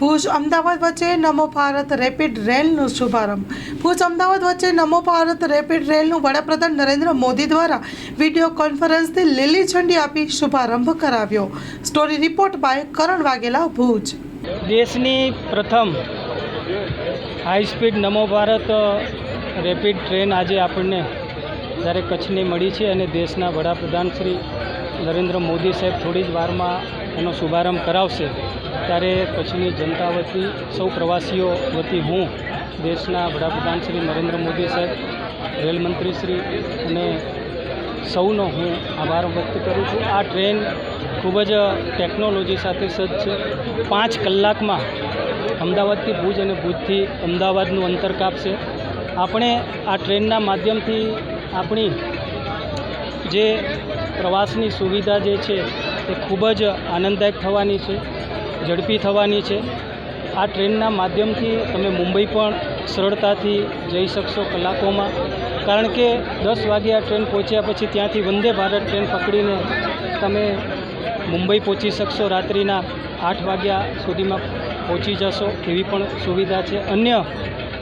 ભુજ અમદાવાદ વચ્ચે નમો ભારત રેપિડ રેલનો શુભારંભ. ભુજ અમદાવાદ વચ્ચે નમો ભારત રેપિડ રેલનું વડાપ્રધાન નરેન્દ્ર મોદી દ્વારા વીડિયો કોન્ફરન્સથી લીલી ઝંડી આપી શુભારંભ કરાવ્યો. Story report by Karan Vaghela, Bhuj. દેશની પ્રથમ high speed Namo Bharat rapid train આજે આપણને જ્યારે કચ્છની મળી છે અને દેશના વડાપ્રધાન શ્રી નરેન્દ્ર મોદી સાહેબ થોડી જ વારમાં એનો શુભારંભ કરાવશે. ત્યારે કચ્છની જનતા વતી સૌ પ્રવાસીઓ વતી હું દેશના વડાપ્રધાન શ્રી નરેન્દ્ર મોદી સાહેબ રેલમંત્રી શ્રી અને સૌનો હું આભાર વ્યક્ત કરું છું. આ ટ્રેન ખૂબ જ ટેકનોલોજી સાથે સજ્જ છે. પાંચ કલાકમાં અમદાવાદથી ભુજ અને ભુજથી અમદાવાદનું અંતર કાપશે. આપણે આ ટ્રેનના માધ્યમથી આપણી જે પ્રવાસની સુવિધા જે છે, એ ખૂબ જ આનંદદાયક થવાની છે. ઝડપી થવાની છે. આ ટ્રેનના માધ્યમથી તમે મુંબઈ પણ સરળતાથી જઈ શકશો કલાકોમાં. કારણ કે દસ વાગે આ ટ્રેન પહોંચ્યા પછી ત્યાંથી વંદે ભારત ટ્રેન પકડીને તમે મુંબઈ પહોંચી શકશો. રાત્રિના આઠ વાગ્યા સુધીમાં પહોંચી જશો એવી પણ સુવિધા છે. અન્ય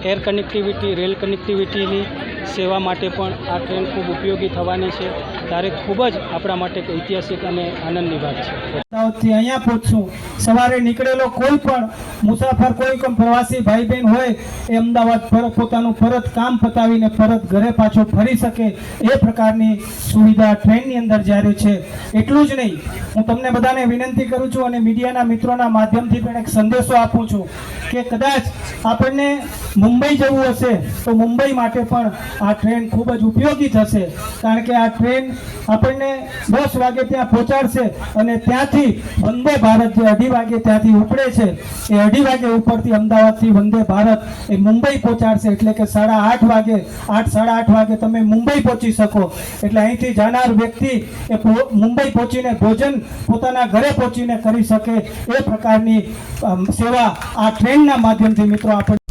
એર કનેક્ટિવિટી, રેલ કનેક્ટિવિટીની સેવા માટે પણ આ ટ્રેન ખૂબ ઉપયોગી થવાની છે. ત્યારે ખૂબ જ આપણા માટે ઐતિહાસિક અને આનંદની વાત છે. અહીંયા પહોંચશું સવારે નીકળેલો કોઈ પણ મુસાફર કોઈ પણ પ્રવાસી ભાઈ બહેન હોય, એ અમદાવાદ પર પોતાનું પરત કામ પતાવીને પરત ઘરે પાછો ફરી શકે એ પ્રકારની સુવિધા ટ્રેનની અંદર જ્યારે છે, એટલું જ નહીં. હું તમને બધાને વિનંતી કરું છું અને મીડિયાના મિત્રોના માધ્યમથી પણ એક સંદેશો આપું છું કે કદાચ આપણને મુંબઈ જવું હશે, તો મુંબઈ માટે પણ આ ટ્રેન ખૂબ જ ઉપયોગી થશે. કારણ કે આ ટ્રેન આપણને દસ વાગે ત્યાં પહોંચાડશે અને ત્યાંથી વંદે ભારત જે અઢી વાગે ત્યાંથી ઉપડે છે, એ અઢી વાગે ઉપરથી અમદાવાદથી વંદે ભારત એ મુંબઈ પહોંચાડશે. એટલે કે સાડા આઠ વાગે, આઠ, સાડા આઠ વાગે તમે મુંબઈ પહોંચી શકો. એટલે અહીંથી જાનાર વ્યક્તિ એ મુંબઈ પહોંચીને ભોજન પોતાના ઘરે પહોંચીને કરી શકે. એ પ્રકારની સેવા આ ટ્રેનના માધ્યમથી મિત્રો આપણે